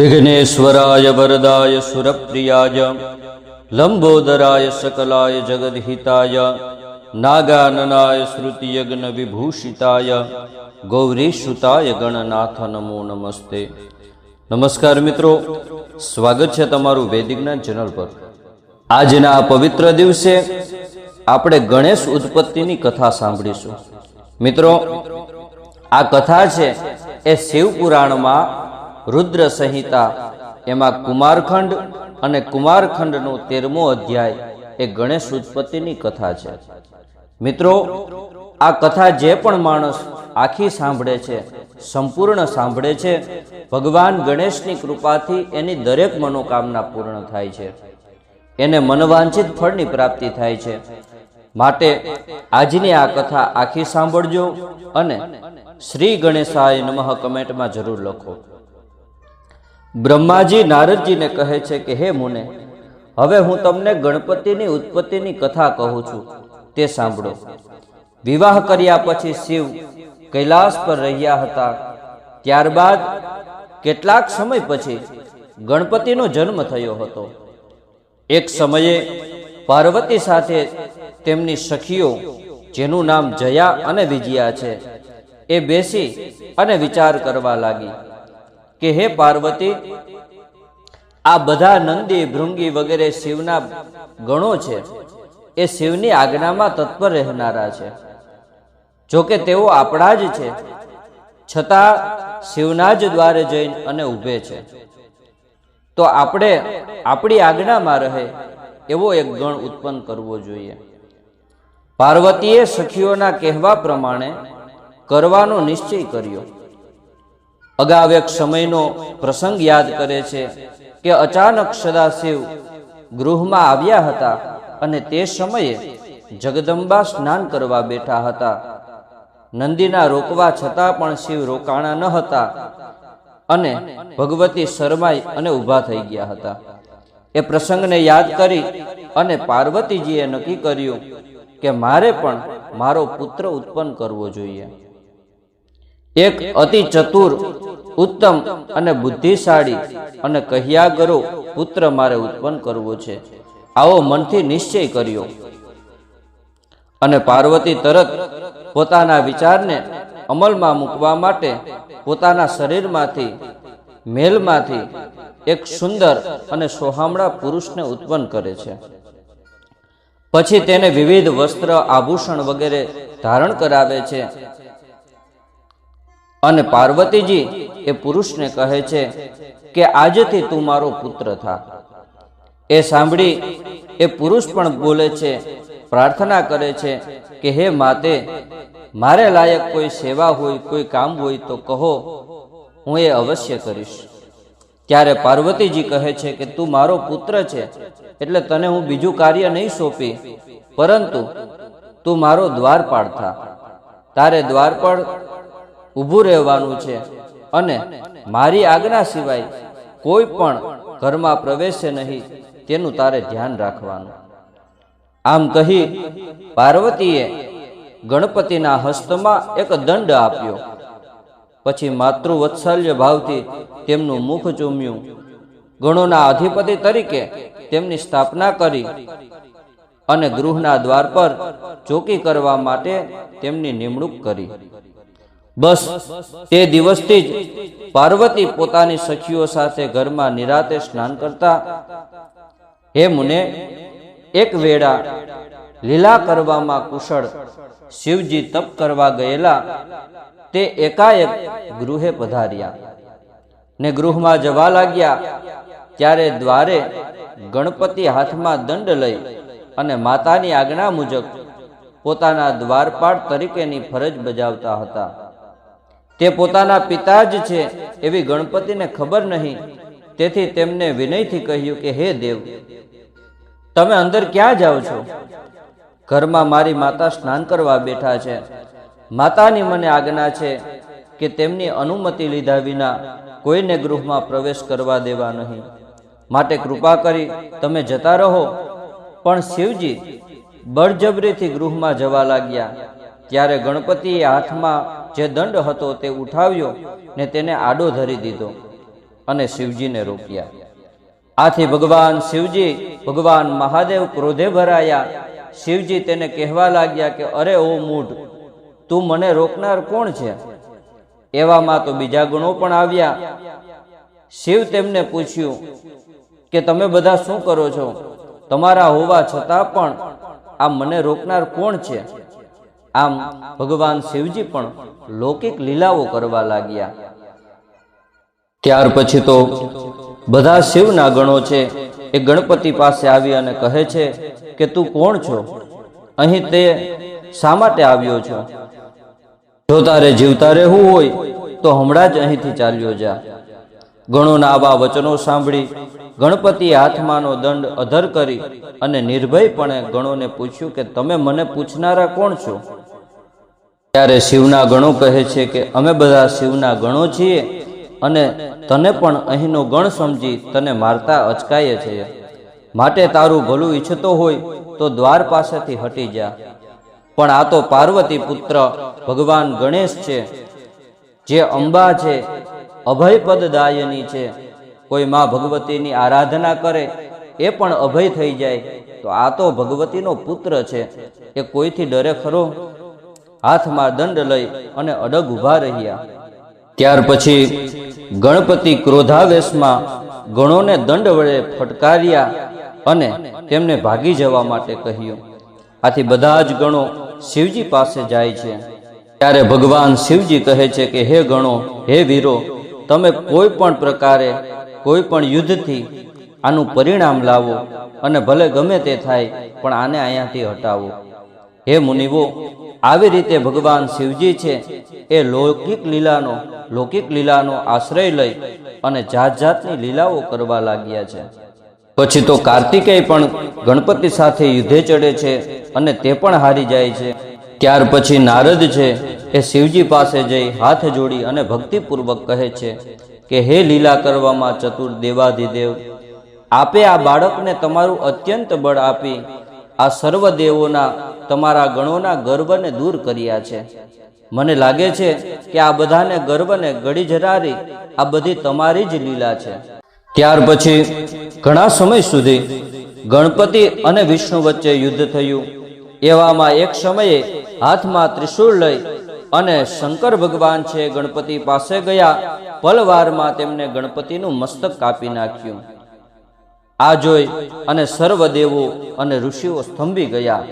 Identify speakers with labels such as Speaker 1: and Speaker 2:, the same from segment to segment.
Speaker 1: વિઘ્નેશ્વરાય વરદાય સુરપ્રિયાય લંબોદરાય સકલાય જગદહિતાય નાગાનનાય શ્રુતિયજ્ઞ વિભૂષિતાય ગૌરીસુતાય ગણનાથ નમો નમસ્તે નમસ્કાર મિત્રો સ્વાગત છે તમારું વૈદિકના ચેનલ પર। આજના પવિત્ર દિવસે આપણે ગણેશ ઉત્પત્તિની કથા સાંભળીશું। મિત્રો, આ કથા છે એ શિવ પુરાણમાં રુદ્ર સંહિતા, એમાં કુમારખંડ અને કુમારખંડનો તેરમો અધ્યાય એ ગણેશ ઉત્પત્તિની કથા છે. મિત્રો, આ કથા જે પણ માણસ આખી સાંભળે છે, સંપૂર્ણ સાંભળે છે, ભગવાન ગણેશની કૃપાથી એની દરેક મનોકામના પૂર્ણ થાય છે. એને મનવાંછિત ફળની પ્રાપ્તિ થાય છે. માટે આજની આ કથા આખી સાંભળજો અને શ્રી ગણેશાય નમઃ કમેન્ટમાં જરૂર લખો. બ્રહ્માજી નારદજીને કહે છે કે, હે મુને, હવે હું તમને ગણપતિની ઉત્પત્તિની કથા કહું છું. તે સાંભળો. વિવાહ કર્યા પછી શિવ કૈલાસ પર રહ્યા હતા. ત્યારબાદ કેટલાક સમય પછી ગણપતિનો જન્મ થયો હતો. એક સમયે પાર્વતી સાથે તેમની સખીઓ, જેનું નામ જયા અને વિજયા છે, એ બેસી અને વિચાર કરવા લાગી. કે હે પાર્વતી, આ બધા નંદી, ભૃંગી વગેરે શિવના ગણો છે. એ શિવની આજ્ઞામાં તત્પર રહેનારા છે. જોકે તેઓ આપણા જ છે, છતાં શિવના જ દ્વારે જઈને અને ઊભે છે. તો આપણે આપણી આજ્ઞામાં રહે એવો એક ગણ ઉત્પન્ન કરવો જોઈએ. પાર્વતીએ સખીઓના કહેવા પ્રમાણે કરવાનો નિશ્ચય કર્યો. અગાઉ એક સમયનો પ્રસંગ યાદ કરે છે કે અચાનક સદાશિવ ગૃહમાં આવ્યા હતા અને તે સમયે જગદંબા સ્નાન કરવા બેઠા હતા. નંદીના રોકવા છતાં પણ શિવ રોકાણા ન હતા અને ભગવતી શરમાઈ અને ઊભા થઈ ગયા હતા. એ પ્રસંગને યાદ કરી અને પાર્વતીજીએ નક્કી કર્યું કે મારે પણ મારો પુત્ર ઉત્પન્ન કરવો જોઈએ. એક અતિ ચતુર, ઉત્તમ અને બુદ્ધિશાળી અને કહ્યાગરો પુત્ર મારે ઉત્પન્ન કરવો છે. આવો મનથી નિશ્ચય કર્યો. અને પાર્વતી તરત પોતાના વિચારને અમલમાં મૂકવા માટે પોતાના શરીરમાંથી, મેલમાંથી એક સુંદર અને સોહામણા પુરુષને ઉત્પન્ન કરે છે. પછી તેને વિવિધ વસ્ત્ર, આભૂષણ વગેરે ધારણ કરાવે છે. અને પાર્વતીજી એ પુરુષને કહે છે કે આજથી તું મારો પુત્ર થા. એ સાંભળી એ પુરુષ પણ બોલે છે, પ્રાર્થના કરે છે કે હે માતે, મારે લાયક કોઈ સેવા હોય, કોઈ કામ હોય તો કહો, હું એ અવશ્ય કરીશ. ત્યારે પાર્વતીજી કહે છે કે તું મારો પુત્ર છે, એટલે તને હું બીજું કાર્ય નહીં સોંપી, પરંતુ તું મારો દ્વારપાળ થા. તારે દ્વારપાળ ઊભું રહેવાનું છે. અને મારી આજ્ઞા સિવાય કોઈ પણ ઘરમાં પ્રવેશે નહીં, તેનું તારે ધ્યાન રાખવાનું. આમ કહી પાર્વતીએ ગણપતિના હસ્તમાં એક દંડ આપ્યો. પછી માતૃવત્સલ્ય ભાવથી તેમનું મુખ ચૂમ્યું. ગણોના અધિપતિ તરીકે તેમની સ્થાપના કરી અને ગૃહના દ્વાર પર ચોકી કરવા માટે તેમની નિમણૂક કરી. બસ તે દિવસથી જ પાર્વતી પોતાની સખીઓ સાથે ઘરમાં નિરાતે સ્નાન કરતા, હે મુને, એક વેળા લીલા કરવામાં કુશળ શિવજી તપ કરવા ગયેલા, તે એકાએક ગૃહે પધાર્યા. ને ગૃહમાં જવા લાગ્યા, ત્યારે દ્વારે ગણપતિ હાથમાં દંડ લઈ અને માતાની આજ્ઞા મુજબ પોતાના દ્વારપાળ તરીકેની ફરજ બજાવતા હતા. તે પોતાના પિતા જ છે એવી ગણપતિને ખબર નહીં. તેથી તેમને વિનયથી કહ્યું કે, હે દેવ, તમે અંદર ક્યાં જાઓ છો? ઘરમાં મારી માતા સ્નાન કરવા બેઠા છે. માતાની મને આજ્ઞા છે કે તેમની અનુમતિ લીધા વિના કોઈને ગૃહમાં પ્રવેશ કરવા દેવા નહીં. માટે કૃપા કરી તમે જતા રહો. પણ શિવજી બળજબરીથી ગૃહમાં જવા લાગ્યા. ત્યારે ગણપતિએ હાથમાં જે દંડ હતો તે ઉઠાવ્યો ને તેને આડો ધરી દીધો અને શિવજીને રોક્યા. આથી ભગવાન શિવજી, ભગવાન મહાદેવ ક્રોધે ભરાયા. શિવજી તેને કહેવા લાગ્યા કે, અરે ઓ મૂઢ, તું મને રોકનાર કોણ છે? એવામાં તો બીજા ગુણો પણ આવ્યા. શિવ તેમને પૂછ્યું કે, તમે બધા શું કરો છો? તમારા હોવા છતાં પણ આ મને રોકનાર કોણ છે? આમ ભગવાન શિવજી પણ લૌકિક લીલાઓ કરવા લાગ્યા. ત્યાર પછી તો બધા શિવના ગણો છે એ ગણપતિ પાસે આવી અને કહે છે કે તું કોણ છો? અહીં તે શા માટે આવ્યો છો? જો તારે જીવતા રહેવું હોય તો હમણાં જ અહીંથી ચાલ્યો જા. ગણોના આવા વચનો સાંભળી ગણપતિએ હાથમાંનો દંડ અધર કરી અને નિર્ભયપણે ગણોને પૂછ્યું કે તમે મને પૂછનારા કોણ છો? ત્યારે શિવના ગણો કહે છે કે અમે બધા શિવના ગણો છીએ અને તને પણ અહીંનો ગણ સમજી તને મારતા અચકાઈએ છીએ. માટે તારું ભલું ઈચ્છતો હોય તો દ્વાર પાસેથી હટી જા. પણ આ તો પાર્વતી પુત્ર ભગવાન ગણેશ છે, જે અંબા છે અભયપદ દાયની છે. કોઈ માં ભગવતીની આરાધના કરે, એ પણ અભય થઈ જાય. તો આ તો ભગવતીનો પુત્ર છે. એ કોઈથી ડરે ખરો? હાથમાં દંડ લઈ અને અડગ ઊભા રહ્યા. ત્યાર પછી ગણપતિ ક્રોધાવેશમાં ગણોને દંડ વડે ફટકાર્યા અને તેમને ભાગી જવા માટે કહ્યું. આથી બધા જ ગણો શિવજી પાસે જાય છે. ત્યારે ભગવાન શિવજી કહે છે કે, હે ગણો, હે વીરો તમે કોઈ પણ પ્રકારે, કોઈ પણ યુદ્ધથી આનું પરિણામ લાવો અને ભલે ગમે તે થાય, પણ આને અહીંયાથી હટાવો. હે મુનિવો, આવી રીતે ભગવાન શિવજી છે, એ લૌકિક લીલાનો લૌકિક લીલાનો આશ્રય લઈ અને જાત જાતની લીલાઓ કરવા લાગ્યા છે. પછી તો કાર્તિકેય પણ ગણપતિ સાથે યુદ્ધે ચડે છે અને તે પણ હારી જાય છે. ત્યાર પછી નારદ છે એ શિવજી પાસે જઈ હાથ જોડી અને ભક્તિપૂર્વક કહે છે કે, હે લીલા કરવામાં ચતુર દેવાધિદેવ, આપે આ બાળકને તમારું અત્યંત બળ આપી આ સર્વ દેવોના, તમારા ગણોના ગર્વને દૂર કર્યા છે. મને લાગે છે કે આ બધાને ગર્વને ગળી જરારી આ બધી તમારી જ લીલા છે. ત્યાર પછી ઘણા સમય સુધી ગણપતિ અને વિષ્ણુ વચ્ચે યુદ્ધ થયું. એવામાં એક સમયે હાથમાં ત્રિશૂળ લઈ અને શંકર ભગવાન છે ગણપતિ પાસે ગયા, પલવારમાં તેમને ગણપતિનું મસ્તક કાપી નાખ્યું. આ જોઈ અને સર્વ દેવો અને ઋષિઓ સ્તંભી ગયા.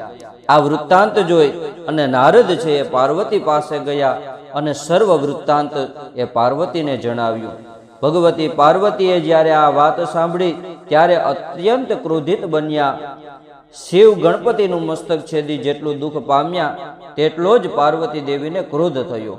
Speaker 1: આ વૃત્તાંત જોઈ અને નારદ છે એ પાર્વતી પાસે ગયા અને સર્વ વૃત્તાંત એ પાર્વતીને જણાવ્યું. ભગવતી પાર્વતીએ જ્યારે આ વાત સાંભળી, ત્યારે અત્યંત ક્રોધિત બન્યા શિવ ગણપતિનું મસ્તક છેદી જેટલું દુઃખ પામ્યા, તેટલો જ પાર્વતી દેવીને ક્રોધ થયો.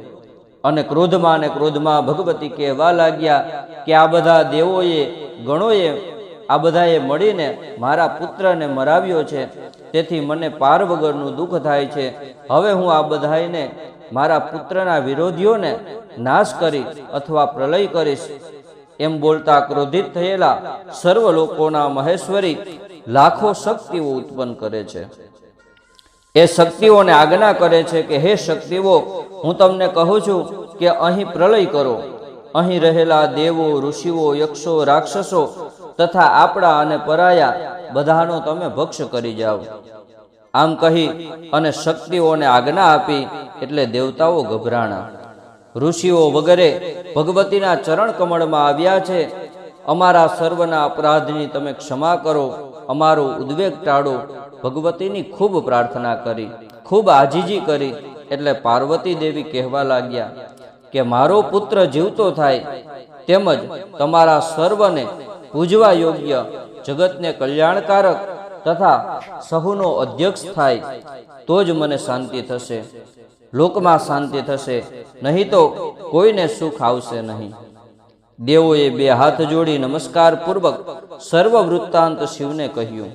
Speaker 1: અને ક્રોધમાં અને ક્રોધમાં ભગવતી કહેવા લાગ્યા કે આ બધા દેવોએ, ગણોએ, આ બધાએ મળીને મારા પુત્રને મરાવ્યો છે. તેથી મને પાર વગરનું દુઃખ થાય છે. હવે હું આ બધાને મારા પુત્રના વિરોધીઓને નાશ કરી અથવા પ્રલય કરીશ. એમ બોલતા ક્રોધિત થયેલા સર્વ લોકોના મહેશ્વરી લાખો શક્તિઓ ઉત્પન્ન કરે છે. એ શક્તિઓને આજ્ઞા કરે છે કે, હે શક્તિઓ, હું તમને કહું છું કે અહીં પ્રલય કરો. અહીં રહેલા દેવો, ઋષિઓ, યક્ષો, રાક્ષસો તથા આપણા અને પરાયા બધાનો તમે ભક્ષ કરી જાઓ. આમ કહી અને શક્તિઓને આજ્ઞા આપી એટલે દેવતાઓ ગભરાણા. ઋષિઓ વગેરે ભગવતીના ચરણ કમળમાં આવ્યા છે. અમારા સર્વના અપરાધની તમે ક્ષમા કરો. અમારો ઉદ્વેગ ટાળો. ભગવતીની ખૂબ પ્રાર્થના કરી, ખૂબ આજીજી કરી, એટલે પાર્વતી દેવી કહેવા લાગ્યા કે મારો પુત્ર જીવતો થાય, તેમજ તમારા સર્વને પૂજવા યોગ્ય, જગતને કલ્યાણકારક તથા સહુનો અધ્યક્ષ થાય, તો જ મને શાંતિ થશે. લોકમાં શાંતિ થશે, નહીં તો કોઈને સુખ આવશે નહીં. દેવોએ બે હાથ જોડી નમસ્કાર પૂર્વક સર્વ વૃત્તાંત શિવને કહ્યું.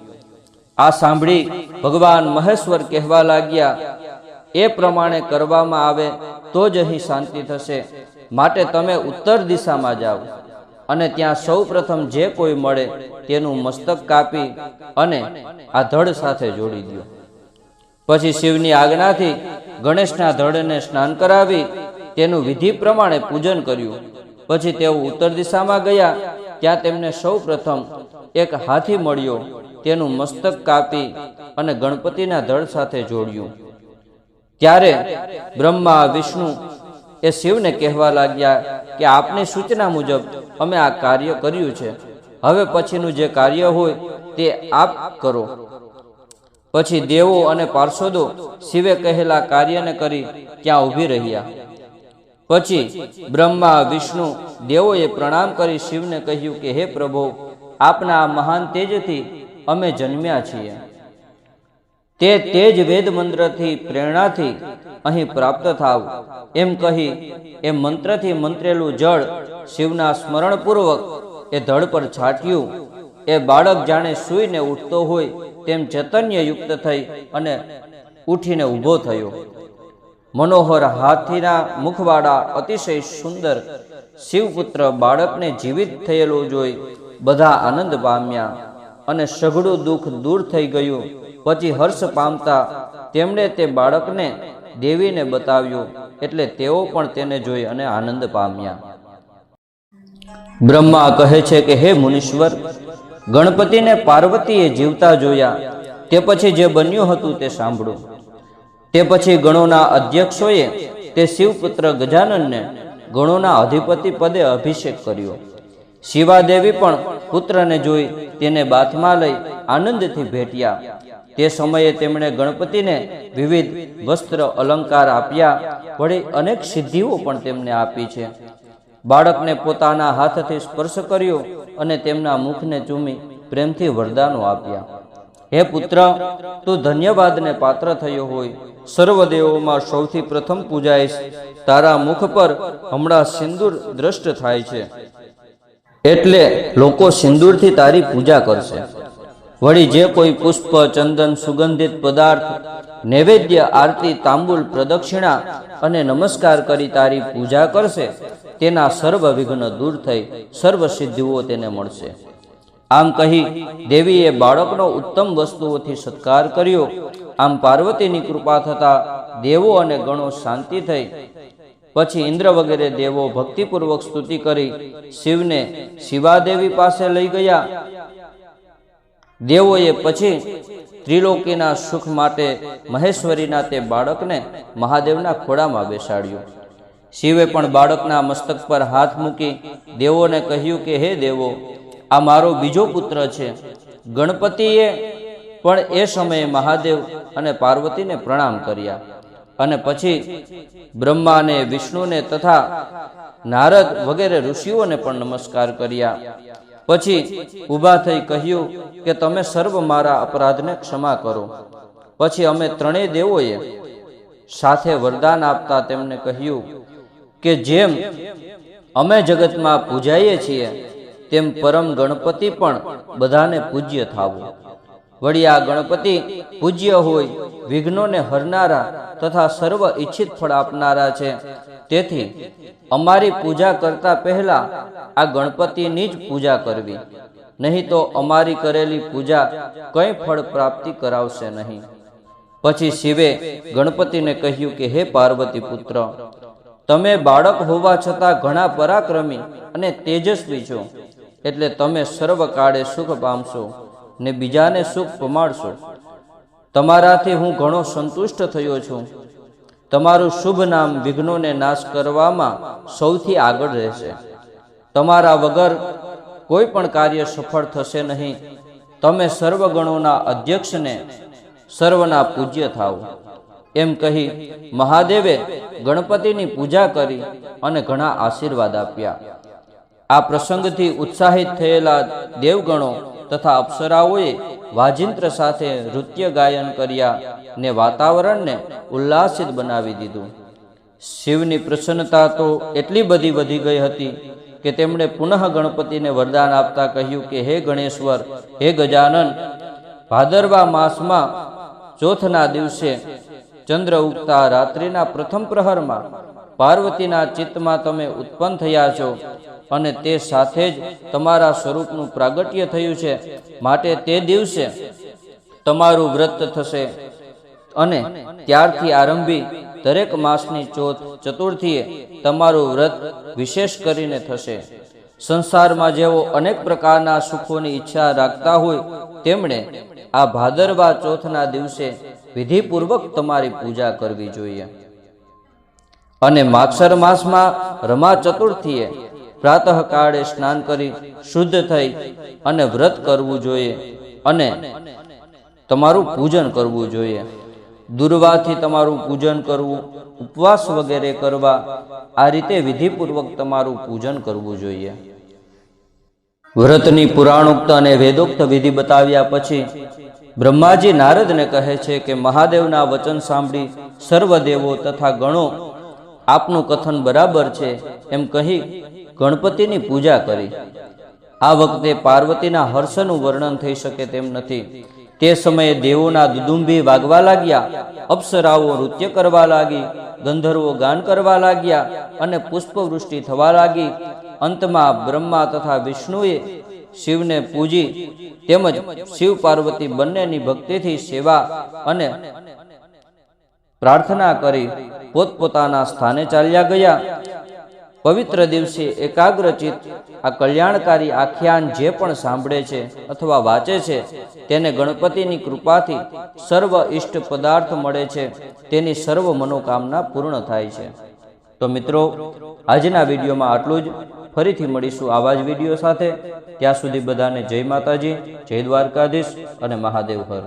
Speaker 1: આ સાંભળી ભગવાન મહેશ્વર કહેવા લાગ્યા, એ પ્રમાણે કરવામાં આવે તો જ અહીં શાંતિ થશે. માટે તમે ઉત્તર દિશામાં જાઓ. અને ત્યાં સૌ પ્રથમ જે કોઈ મળે તેનું મસ્તક કાપી અને આ ધડ સાથે જોડી દો. પછી શિવની આજ્ઞાથી ગણેશના ધડને સ્નાન કરાવી તેનું વિધિ પ્રમાણે પૂજન કર્યું. પછી તેઓ ઉત્તર દિશામાં ગયા, ત્યાં તેમને સૌ પ્રથમ એક હાથી મળ્યો, તેનું મસ્તક કાપી અને ગણપતિના ધડ સાથે જોડ્યું. ત્યારે બ્રહ્મા, વિષ્ણુ એ શિવને કહેવા લાગ્યા કે આપની સૂચના મુજબ અમે આ કાર્ય કર્યું છે. હવે પછીનું જે કાર્ય હોય તે આપ કરો. પછી દેવો અને પાર્ષદો શિવે કહેલા કાર્યને કરી ત્યાં ઊભી રહ્યા. પછી બ્રહ્મા, વિષ્ણુ દેવોએ પ્રણામ કરી શિવને કહ્યું કે, હે પ્રભુ, આપના આ મહાન તેજથી અમે જન્મ્યા છીએ. તે તેજ વેદ મંત્રથી પ્રેરણાથી અહીં પ્રાપ્ત થાવ. એમ કહી, એ મંત્રથી મંત્રેલું જળ શિવના સ્મરણપૂર્વક એ ધડ પર છાટ્યું. એ બાળક જાણે સૂઈને ઉઠતો હોય તેમ ચૈતન્ય યુક્ત થઈ અને ઉઠીને ઊભો થયો. મનોહર હાથીના મુખવાળા અતિશય સુંદર. શિવપુત્ર બાળકને જીવિત થયેલો જોઈ બધા આનંદ પામ્યા અને સઘળું દુઃખ દૂર થઈ ગયું. પછી હર્ષ પામતા તેમણે તે બાળકને દેવીને બતાવ્યું એટલે તેઓ પણ તેને જોઈ અને આનંદ પામ્યા. બ્રહ્મા કહે છે કે, હે મુનીશ્વર, ગણપતિને પાર્વતીએ જીવતા જોયા. તે પછી જે બન્યું હતું તે સાંભળો. તે પછી ગણોના અધ્યક્ષોએ તે શિવપુત્ર ગજાનનને ગણોના અધિપતિ પદે અભિષેક કર્યો. શિવાદેવી પણ પુત્રને જોઈ તેને બાથમાં લઈ આનંદથી ભેટ્યા. તે સમયે તેમણે ગણપતિને વિવિધ વસ્ત્ર અલંકાર આપ્યા વળી અનેક સિદ્ધિઓ પણ તેમને આપી છે. બાળકને પોતાના હાથથી સ્પર્શ કર્યો અને તેમના મુખને ચૂમી પ્રેમથી વરદાનો આપ્યા. હે પુત્ર, તું ધન્યવાદને પાત્ર થયો હોય. સર્વદેવોમાં સૌથી પ્રથમ પૂજાઈશ. તારા મુખ પર હમણાં સિંદૂર દ્રષ્ટ થાય છે. એટલે લોકો સિંદૂરથી તારી પૂજા કરશે. વળી જે કોઈ પુષ્પ, ચંદન, સુગંધિત પદાર્થ, નૈવેદ્ય, આરતી, તાંબુલ, પ્રદક્ષિણા અને નમસ્કાર કરી તારી પૂજા કરશે, તેના સર્વ વિઘ્ન દૂર થઈ સર્વ સિદ્ધિઓ તેને મળશે. આમ કહી દેવીએ બાળકનો ઉત્તમ વસ્તુઓથી સત્કાર કર્યો. આમ પાર્વતીની કૃપા થતા દેવો અને ગણો શાંતિ થઈ. પછી ઇન્દ્ર વગેરે દેવો ભક્તિપૂર્વક સ્તુતિ કરી શિવને શિવાદેવી પાસે લઈ ગયા. દેવોએ પછી ત્રિલોકીના સુખ માટે મહેશ્વરીના તે બાળકને મહાદેવના ખોળામાં બેસાડ્યું. શિવે પણ બાળકના મસ્તક પર હાથ મૂકી દેવોને કહ્યું કે, હે દેવો આ મારો બીજો પુત્ર છે. ગણપતિએ પણ એ સમયે મહાદેવ અને પાર્વતીને પ્રણામ કર્યા. અને પછી બ્રહ્માને, વિષ્ણુને તથા નારદ વગેરે ઋષિઓને પણ નમસ્કાર કર્યા. પછી ઊભા થઈ કહ્યું કે તમે સર્વ મારા અપરાધને ક્ષમા કરો. પછી અમે ત્રણેય દેવોએ સાથે વરદાન આપતા તેમને કહ્યું કે જેમ અમે જગતમાં પૂજાઈએ છીએ તેમ પરમ ગણપતિ પણ બધાને પૂજ્ય થાવું. વળી આ ગણપતિ પૂજ્ય હોય, વિઘ્નોને હરનારા તથા સર્વ ઈચ્છિત ફળ આપનારા છે. તેથી અમારી પૂજા કરતા પહેલા આ ગણપતિની જ પૂજા કરવી. નહીં તો અમારી કરેલી પૂજા કંઈ ફળ પ્રાપ્તિ કરાવશે નહીં. પછી શિવે ગણપતિને કહ્યું કે, હે પાર્વતી પુત્ર, તમે બાળક હોવા છતાં ઘણા પરાક્રમી અને તેજસ્વી છો. એટલે તમે સર્વકાળે સુખ પામશો ને બીજાને સુખ પમાડશો. તમારાથી હું ઘણો સંતુષ્ટ થયો છું. તમારું શુભ નામ વિઘ્નોને નાશ કરવામાં સૌથી આગળ રહેશે. તમારા વગર કોઈ પણ કાર્ય સફળ થશે નહીં. તમે સર્વગણોના અધ્યક્ષને સર્વના પૂજ્ય થાવ એમ કહી મહાદેવે ગણપતિની પૂજા કરી અને ઘણા આશીર્વાદ આપ્યા. આ પ્રસંગથી ઉત્સાહિત થયેલા દેવગણો તથા અપ્સરાઓએ વાજિંત્ર સાથે નૃત્ય ગાયન કર્યા ને વાતાવરણને ઉલ્લાસિત બનાવી દીધું. શિવની પ્રસન્નતા તો એટલી બધી વધી ગઈ હતી કે તેમણે પુનઃ ગણપતિને વરદાન આપતા કહ્યું કે, હે ગણેશ્વર, હે ગજાનન, ભાદરવા માસમાં ચોથના દિવસે ચંદ્ર ઉગતા રાત્રિના પ્રથમ પ્રહરમાં પાર્વતીના ચિત્તમાં તમે ઉત્પન્ન થયા છો અને તે સાથે જ તમારા સ્વરૂપનું પ્રાગટ્ય થયું છે. માટે તે દિવસે તમારું વ્રત થશે. અને ત્યારથી આરંભી દરેક માસની ચોથ ચતુર્થીએ તમારું વ્રત વિશેષ કરીને થશે. સંસારમાં જેઓ અનેક પ્રકારના સુખોની ઈચ્છા રાખતા હોય, તેમણે આ ભાદરવા ચોથના દિવસે વિધિપૂર્વક તમારી પૂજા કરવી જોઈએ. અને માક્ષર માસમાં રમા ચતુર્થીએ પ્રાતઃકાળે સ્નાન કરી શુદ્ધ થઈ અને વ્રત કરવું જોઈએ અને તમારું પૂજન કરવું જોઈએ. દુર્વાથી તમારું પૂજન કરવું, ઉપવાસ વગેરે કરવા, આ રીતે વિધિપૂર્વક તમારું પૂજન કરવું જોઈએ. વ્રતની પુરાણોક્ત અને વેદોક્ત વિધિ બતાવ્યા પછી બ્રહ્માજી નારદને કહે છે કે, મહાદેવના વચન સાંભળી સર્વદેવો તથા ગણો, આપનું કથન બરાબર છે એમ કહી ગણપતિની પૂજા કરી. આ વખતે પાર્વતીના હર્ષનું વર્ણન થઈ શકે તેમ નથી. તે સમયે દેવોના દુદુંભી વાગવા લાગ્યા, અપ્સરાઓ નૃત્ય કરવા લાગી, ગંધર્વો ગાન કરવા લાગ્યા અને પુષ્પવૃષ્ટિ થવા લાગી. અંતમાં બ્રહ્મા તથા વિષ્ણુએ શિવને પૂજી, તેમજ શિવ પાર્વતી બંનેની ભક્તિથી સેવા અને પ્રાર્થના કરી. પોતપોતાના સ્થાને ચાલ્યા ગયા. પવિત્ર દિવસે એકાગ્રચિત આ કલ્યાણકારી આખ્યાન જે પણ સાંભળે છે અથવા વાંચે છે, તેને ગણપતિની કૃપાથી સર્વ ઇષ્ટ પદાર્થ મળે છે, તેની સર્વ મનોકામના પૂર્ણ થાય છે. તો મિત્રો, આજના વિડીયોમાં આટલું જ. ફરીથી મળીશું આવા જ વીડિયો સાથે. ત્યાં સુધી બધાને જય માતાજી, જય દ્વારકાધીશ અને મહાદેવ હર.